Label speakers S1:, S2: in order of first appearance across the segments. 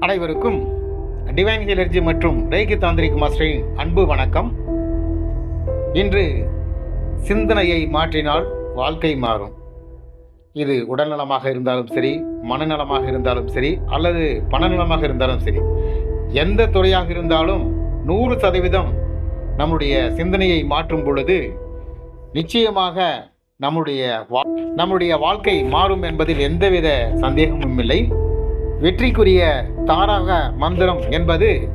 S1: அனைவருக்கும் டிவைன் ஹீலர்ஜி மற்றும் ரேகி தாந்திரிக் மாஸ்டரின் அன்பு வணக்கம். இன்று சிந்தனையை மாற்றினால் வாழ்க்கை மாறும். இது உடல்நலமாக இருந்தாலும் சரி மனநலமாக இருந்தாலும் சரி அல்லது பணநலமாக இருந்தாலும் சரி எந்த துறையாக இருந்தாலும் நூறு சதவீதம் நம்முடைய சிந்தனையை மாற்றும் பொழுது நிச்சயமாக நம்முடைய வா- நம்முடைய வாழ்க்கை மாறும் என்பதில் எந்தவித சந்தேகமும் இல்லை. வெற்றிக்குரிய தாரக மந்திரம் என்பது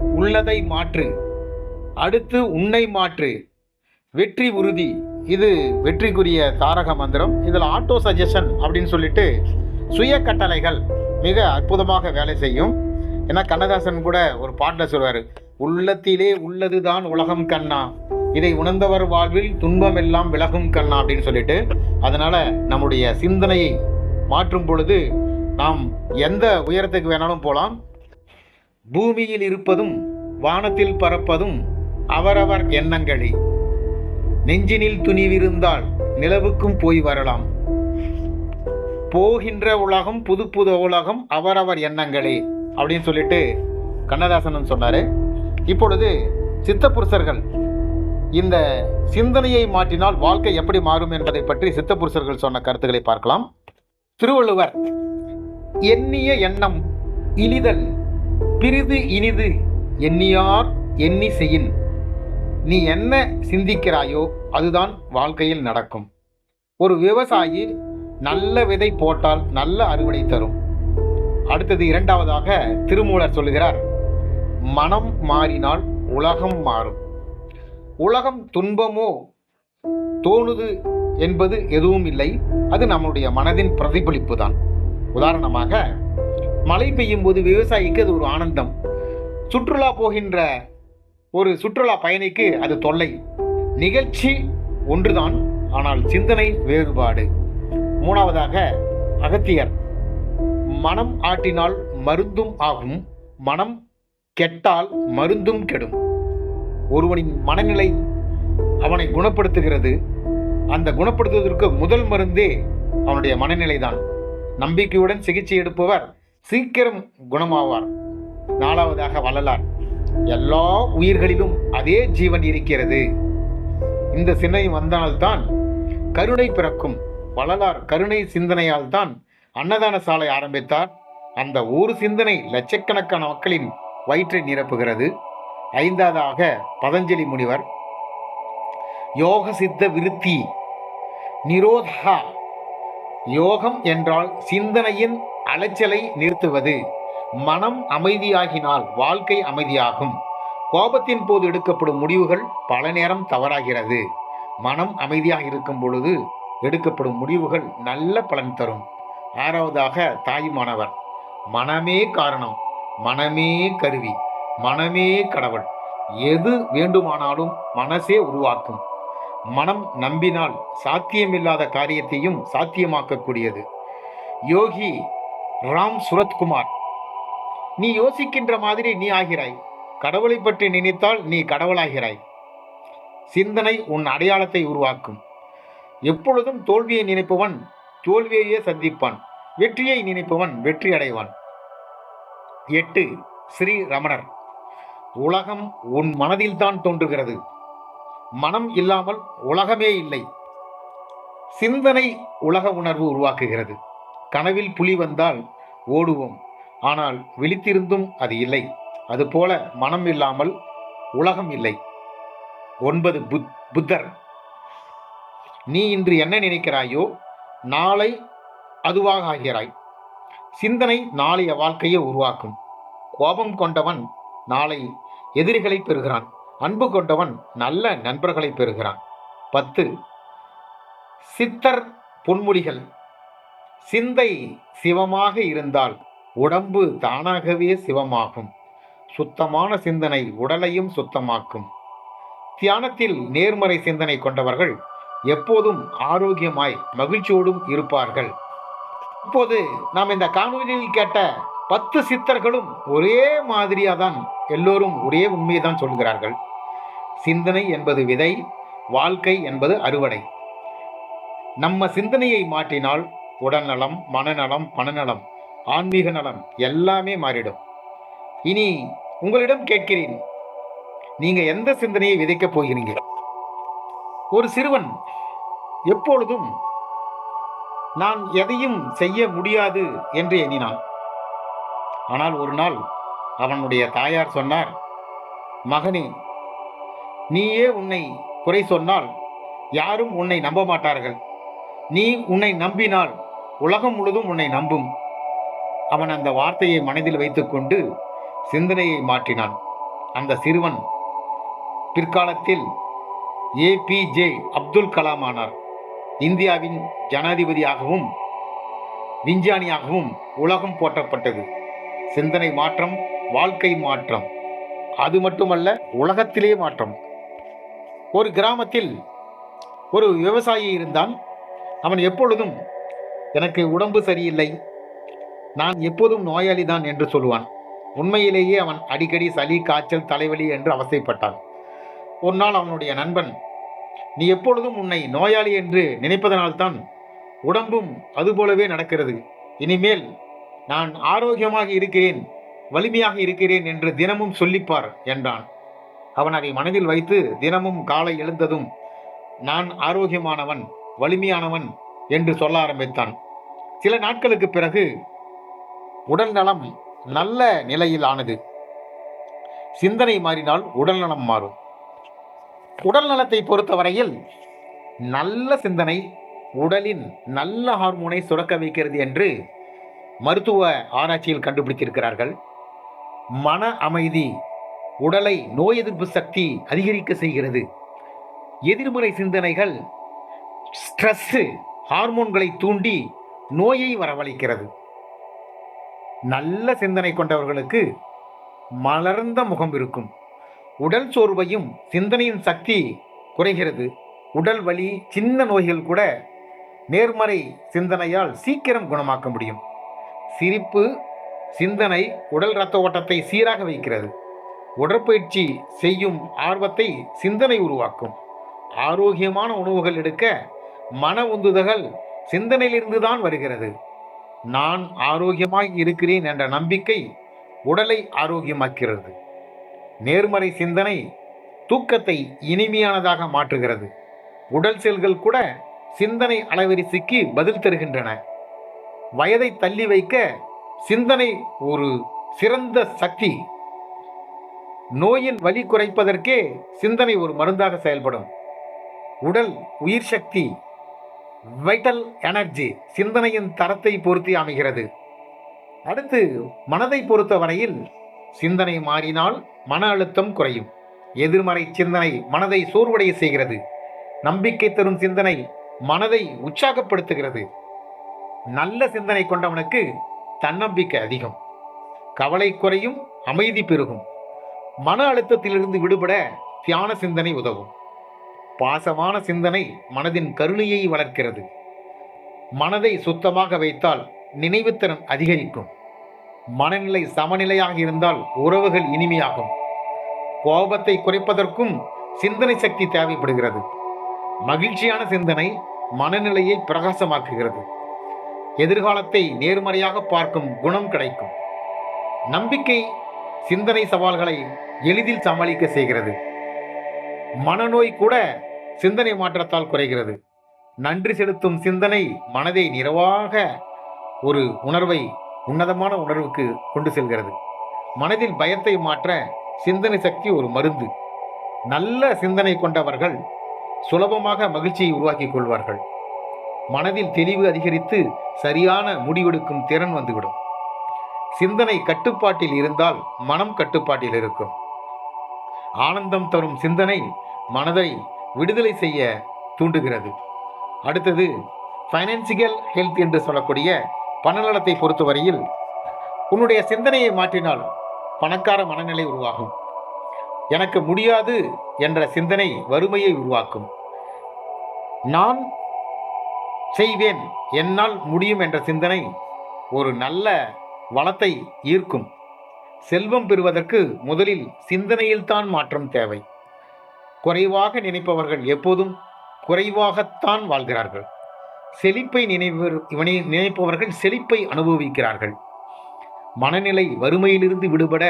S1: உள்ளதை மாற்று அடுத்து உன்னை மாற்று. வெற்றி உறுதி. இது வெற்றிக்குரிய தாரக மந்திரம். இதில் ஆட்டோ சஜஷன் அப்படின்னு சொல்லிட்டு சுய கட்டளைகள் மிக அற்புதமாக வேலை செய்யும். ஏன்னா கண்ணதாசன் கூட ஒரு பாட்டில் சொல்வார் உள்ளத்திலே உள்ளதுதான் உலகம் கண்ணா. இதை உணர்ந்தவர் வாழ்வில் துன்பம் எல்லாம் விலகும் கண்ணா. அப்படின்னு சொல்லிட்டு அதனால் நம்முடைய சிந்தனையை மாற்றும் பொழுது நாம் எந்த உயரத்துக்கு வேணாலும் போகலாம் பூமியில் இருப்பதும் வானத்தில் பறப்பதும் அவரவர் எண்ணங்களே. நெஞ்சினில் துணிவிருந்தால் நிலவுக்கும் போய் வரலாம். போகின்ற உலகம் புது புது உலகம் அவரவர் எண்ணங்களே அப்படின்னு சொல்லிட்டு கண்ணதாசன் சொன்னார். இப்பொழுது சித்தப்புருஷர்கள் இந்த சிந்தனையை மாற்றினால் வாழ்க்கை எப்படி மாறும் என்பதை பற்றி சித்தப்புருஷர்கள் சொன்ன கருத்துக்களை பார்க்கலாம். திருவள்ளுவர் எண்ணிய எண்ணம் இனிதல். பிரிது இனிது எண்ணியார் எண்ணி செய்யின். நீ என்ன சிந்திக்கிறாயோ அதுதான் வாழ்க்கையில் நடக்கும். ஒரு விவசாயி நல்ல விதை போட்டால் நல்ல அறுவடை தரும். அடுத்தது இரண்டாவதாக திருமூலர் சொல்லுகிறார் மனம் மாறினால் உலகம் மாறும். உலகம் துன்பமோ தோணுது என்பது எதுவும் இல்லை. அது நம்முடைய மனதின் பிரதிபலிப்பு தான் உதாரணமாக மழை பெய்யும் போது விவசாயிக்கு அது ஒரு ஆனந்தம். சுற்றுலா போகின்ற ஒரு சுற்றுலா பயணிக்கு அது தொல்லை. நிகழ்ச்சி ஒன்றுதான் ஆனால் சிந்தனை வேறுபாடு. மூணாவதாக அகத்தியர். மனம் ஆட்டினால் மருந்தும் ஆகும் மனம் கெட்டால் மருந்தும் கெடும். ஒருவனின் மனநிலை அவனை குணப்படுத்துகிறது. அந்த குணப்படுத்துவதற்கு முதல் மருந்தே அவனுடைய மனநிலை தான் நம்பிக்கையுடன் சிகிச்சை எடுப்பவர் சீக்கிரம் குணமாவார். நாலாவதாக வள்ளலார் எல்லா உயிர்களிலும் அதே ஜீவன் இருக்கிறது. இந்த சிந்தனை வந்தால்தான் கருணை பிறக்கும். வள்ளலார் கருணை சிந்தனையால் தான் அன்னதான சாலை ஆரம்பித்தார். அந்த ஒரு சிந்தனை லட்சக்கணக்கான மக்களின் வயிற்றை நிரப்புகிறது. ஐந்தாவதாக பதஞ்சலி முனிவர் யோக சித்த விருத்தி நிரோதா யோகம் என்றால் சிந்தனையின் அலைச்சலை நிறுத்துவது. மனம் அமைதியாகினால் வாழ்க்கை அமைதியாகும். கோபத்தின் போது எடுக்கப்படும் முடிவுகள் பல நேரம் தவறாகிறது. மனம் அமைதியாக இருக்கும் பொழுது எடுக்கப்படும் முடிவுகள் நல்ல பலன் தரும். ஆறாவதாக தாய்மானவர் மனமே காரணம் மனமே கருவி மனமே கடவுள். எது வேண்டுமானாலும் மனசே உருவாக்கும். மனம் நம்பினால் சாத்தியமில்லாத காரியத்தையும் சாத்தியமாக்கக்கூடியது. யோகி ராம் சுரத்குமார் நீ யோசிக்கின்ற மாதிரி நீ ஆகிறாய். கடவுளை பற்றி நினைத்தால் நீ கடவுளாகிறாய். சிந்தனை உன் அடையாளத்தை உருவாக்கும். எப்பொழுதும் தோல்வியை நினைப்பவன் தோல்வியையே சந்திப்பான். வெற்றியை நினைப்பவன் வெற்றி அடைவான். எட்டு ஸ்ரீ ரமணர் உலகம் உன் மனதில்தான் தோன்றுகிறது. மனம் இல்லாமல் உலகமே இல்லை. சிந்தனை உலக உணர்வு உருவாக்குகிறது. கனவில் புலி வந்தால் ஓடுவோம். ஆனால் விழித்திருந்தும் அது இல்லை. அதுபோல மனம் இல்லாமல் உலகம் இல்லை. ஒன்பது புத் புத்தர். நீ இன்று என்ன நினைக்கிறாயோ நாளை அதுவாக ஆகிறாய். சிந்தனை நாளைய வாழ்க்கையை உருவாக்கும். கோபம் கொண்டவன் நாளை எதிரிகளை பெறுகிறான். அன்பு கொண்டவன் நல்ல நண்பர்களை பெறுகிறான். பத்து சித்தர் பொன்முடிகள். சிந்தை சிவமாக இருந்தால் உடம்பு தானாகவே சிவமாகும். சுத்தமான சிந்தனை உடலையும் சுத்தமாக்கும். தியானத்தில் நேர்மறை சிந்தனை கொண்டவர்கள் எப்போதும் ஆரோக்கியமாய் மகிழ்ச்சியோடும் இருப்பார்கள். இப்போது நாம் இந்த காணொலியில் கேட்ட பத்து சித்தர்களும் ஒரே மாதிரியாக தான் எல்லோரும் ஒரே உண்மையை தான் சொல்கிறார்கள். சிந்தனை என்பது விதை வாழ்க்கை என்பது அறுவடை. நம்ம சிந்தனையை மாற்றினால் உடல்நலம் மனநலம் பணநலம் ஆன்மீக நலம் எல்லாமே மாறிடும். இனி உங்களிடம் கேட்கிறேன் நீங்கள் எந்த சிந்தனையை விதைக்கப் போகிறீங்க? ஒரு சிறுவன் எப்பொழுதும் நான் எதையும் செய்ய முடியாது என்று எண்ணினான். ஆனால் ஒரு நாள் அவனுடைய தாயார் சொன்னார் மகனே நீயே உன்னை குறை சொன்னால் யாரும் உன்னை நம்ப மாட்டார்கள். நீ உன்னை நம்பினால் உலகம் முழுதும் உன்னை நம்பும். அவன் அந்த வார்த்தையை மனதில் வைத்துக்கொண்டு சிந்தனையை மாற்றினான். அந்த சிறுவன் பிற்காலத்தில் ஏபிஜே அப்துல் கலாம் ஆனார். இந்தியாவின் ஜனாதிபதியாகவும் விஞ்ஞானியாகவும் உலகம் போற்றப்பட்டது. சிந்தனை மாற்றம் வாழ்க்கை மாற்றம். அது மட்டுமல்ல உலகத்திலே மாற்றம். ஒரு கிராமத்தில் ஒரு விவசாயி இருந்தான். அவன் எப்பொழுதும் எனக்கு உடம்பு சரியில்லை. நான் எப்போதும் நோயாளி தான் என்று சொல்லுவான். உண்மையிலேயே அவன் அடிக்கடி சளி காய்ச்சல் தலைவலி என்று அவசைப்பட்டான் ஒரு நாள் அவனுடைய நண்பன் நீ எப்பொழுதும் உன்னை நோயாளி என்று நினைப்பதனால்தான் உடம்பும் அதுபோலவே நடக்கிறது. இனிமேல் நான் ஆரோக்கியமாக இருக்கிறேன் வலிமையாக இருக்கிறேன் என்று தினமும் சொல்லிப்பார் என்றான். அவன் அதை மனதில் வைத்து தினமும் காலை எழுந்ததும் நான் ஆரோக்கியமானவன் வலிமையானவன் என்று சொல்ல ஆரம்பித்தான். சில நாட்களுக்கு பிறகு உடல் நலம் நல்ல நிலையில் ஆனது. சிந்தனை மாறினால் உடல் நலம் மாறும். உடல் நலத்தை பொறுத்தவரையில் நல்ல சிந்தனை உடலின் நல்ல ஹார்மோனை சுரக்க வைக்கிறது என்று மருத்துவ ஆராய்ச்சியில் கண்டுபிடித்திருக்கிறார்கள். மன அமைதி உடலை நோய் எதிர்ப்பு சக்தி அதிகரிக்க செய்கிறது. எதிர்மறை சிந்தனைகள் ஸ்ட்ரெஸ்ஸு ஹார்மோன்களை தூண்டி நோயை வரவழைக்கிறது. நல்ல சிந்தனை கொண்டவர்களுக்கு மலர்ந்த முகம் இருக்கும். உடல் சோர்வையும் சிந்தனையின் சக்தி குறைகிறது. உடல் வலி சின்ன நோய்கள் கூட நேர்மறை சிந்தனையால் சீக்கிரம் குணமாக்க முடியும். சிரிப்பு சிந்தனை உடல் இரத்த ஓட்டத்தை சீராக வைக்கிறது. உடற்பயிற்சி செய்யும் ஆர்வத்தை சிந்தனை உருவாக்கும். ஆரோக்கியமான உணவுகள் எடுக்க மன உந்துதல்கள் சிந்தனையிலிருந்து தான் வருகிறது. நான் ஆரோக்கியமாக இருக்கிறேன் என்ற நம்பிக்கை உடலை ஆரோக்கியமாக்கிறது நேர்மறை சிந்தனை தூக்கத்தை இனிமையானதாக மாற்றுகிறது. உடல் செல்கள் கூட சிந்தனை அலைவரிசைக்கு பதில் தருகின்றன. வயதை தள்ளி வைக்க சிந்தனை ஒரு சிறந்த சக்தி. நோயின் வலி குறைப்பதற்கே சிந்தனை ஒரு மருந்தாக செயல்படும். உடல் உயிர் சக்தி வைட்டல் எனர்ஜி சிந்தனையின் தரத்தை பொறுத்து அமைகிறது. அடுத்து மனதை பொறுத்தவரையில் சிந்தனை மாறினால் மன அழுத்தம் குறையும். எதிர்மறை சிந்தனை மனதை சோர்வடைய செய்கிறது. நம்பிக்கை தரும் சிந்தனை மனதை உற்சாகப்படுத்துகிறது. நல்ல சிந்தனை கொண்டவனுக்கு தன்னம்பிக்கை அதிகம். கவலை குறையும் அமைதி பெருகும். மன அழுத்தத்திலிருந்து விடுபட தியான சிந்தனை உதவும். பாசமான சிந்தனை மனதின் கருணையை வளர்க்கிறது. மனதை சுத்தமாக வைத்தால் நினைவுத்திறன் அதிகரிக்கும். மனநிலை சமநிலையாக இருந்தால் உறவுகள் இனிமையாகும். கோபத்தை குறைப்பதற்கும் சிந்தனை சக்தி தேவைப்படுகிறது. மகிழ்ச்சியான சிந்தனை மனநிலையை பிரகாசமாக்குகிறது. எதிர்காலத்தை நேர்மறையாக பார்க்கும் குணம் கிடைக்கும். நம்பிக்கை சிந்தனை சவால்களை எளிதில் சமாளிக்க செய்கிறது. மனநோய் கூட சிந்தனை மாற்றத்தால் குறைகிறது. நன்றி செலுத்தும் சிந்தனை மனதை நிறைவாக ஒரு உணர்வை உன்னதமான உணர்வுக்கு கொண்டு செல்கிறது. மனதில் பயத்தை மாற்ற சிந்தனை சக்தி ஒரு மருந்து. நல்ல சிந்தனை கொண்டவர்கள் சுலபமாக மகிழ்ச்சியை உருவாக்கிக் கொள்வார்கள். மனதில் தெளிவு அதிகரித்து சரியான முடிவெடுக்கும் திறன் வந்துவிடும். சிந்தனை கட்டுப்பாட்டில் இருந்தால் மனம் கட்டுப்பாட்டில் இருக்கும். ஆனந்தம் தரும் சிந்தனை மனதை விடுதலை செய்ய தூண்டுகிறது. அடுத்தது ஃபைனான்சியல் ஹெல்த் என்று சொல்லக்கூடிய பணநலத்தை பொறுத்தவரையில் உன்னுடைய சிந்தனையை மாற்றினால் பணக்கார மனநிலை உருவாகும். எனக்கு முடியாது என்ற சிந்தனை வறுமையை உருவாக்கும். நான் செய்வேன். என்னால் முடியும் என்ற சிந்தனை ஒரு நல்ல வளத்தை ஈர்க்கும். செல்வம் பெறுவதற்கு முதலில் சிந்தனையில்தான் மாற்றம் தேவை. குறைவாக நினைப்பவர்கள் எப்போதும் குறைவாகத்தான் வாழ்கிறார்கள். செழிப்பை நினைவர் இவனை நினைப்பவர்கள் செழிப்பை அனுபவிக்கிறார்கள். மனநிலை வறுமையிலிருந்து விடுபட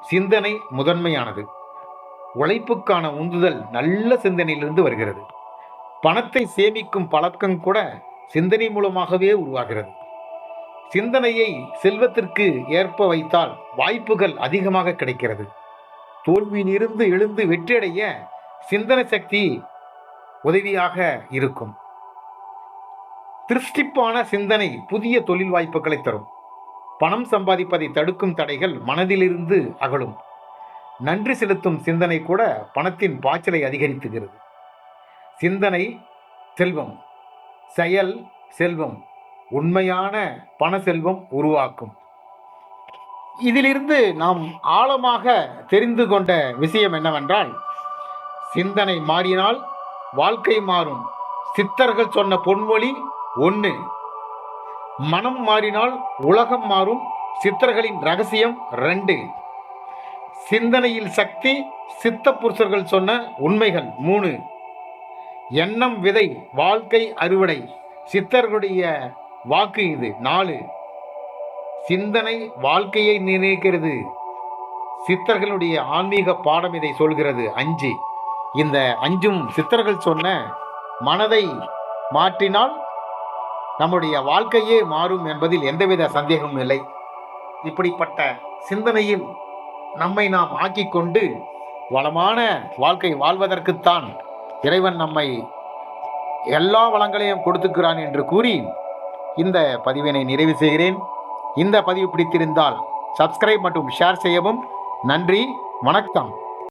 S1: சிந்தனை முதன்மையானது. உழைப்புக்கான உந்துதல் நல்ல சிந்தனையிலிருந்து வருகிறது. பணத்தை சேமிக்கும் பழக்கம் கூட சிந்தனை மூலமாகவே உருவாகிறது. சிந்தனையை செல்வத்திற்கு ஏற்ப வைத்தால் வாய்ப்புகள் அதிகமாக கிடைக்கிறது. தோல்வியிலிருந்து எழுந்து வெற்றியடைய சிந்தனை சக்தி உதவியாக இருக்கும். திருஷ்டிப்பான சிந்தனை புதிய தொழில் வாய்ப்புகளை தரும். பணம் சம்பாதிப்பதை தடுக்கும் தடைகள் மனதிலிருந்து அகலும். நன்றி செலுத்தும் சிந்தனை கூட பணத்தின் பாய்ச்சலை அதிகரித்துகிறது. சிந்தனை செல்வம் செயல் செல்வம் உண்மையான பண செல்வம் உருவாக்கும். இதிலிருந்து நாம் ஆழமாக தெரிந்து கொண்ட விஷயம் என்னவென்றால் சிந்தனை மாறினால் வாழ்க்கை மாறும். சித்தர்கள் சொன்ன பொன்மொழி ஒன்று மனம் மாறினால் உலகம் மாறும். சித்தர்களின் ரகசியம் ரெண்டு. சிந்தனையில் சக்தி சித்த புருஷர்கள் சொன்ன உண்மைகள் மூணு. எண்ணம் விதை வாழ்க்கை அறுவடை. சித்தர்களுடைய வாக்கு இது. நாலு சிந்தனை வாழ்க்கையை நிர்ணயிக்கிறது. சித்தர்களுடைய ஆன்மீக பாடம் இதை சொல்கிறது. அஞ்சு இந்த அஞ்சும் சித்தர்கள் சொன்ன மனதை மாற்றினால் நம்முடைய வாழ்க்கையே மாறும் என்பதில் எந்தவித சந்தேகமும் இல்லை. இப்படிப்பட்ட சிந்தனையில் நம்மை நாம் ஆக்கிக்கொண்டு வளமான வாழ்க்கை வாழ்வதற்குத்தான் இறைவன் நம்மை எல்லா வளங்களையும் கொடுத்துக்கிறான் என்று கூறி இந்த பதிவினை நிறைவு செய்கிறேன். இந்த பதிவு பிடித்திருந்தால் சப்ஸ்கிரைப் மற்றும் ஷேர் செய்யவும். நன்றி வணக்கம்.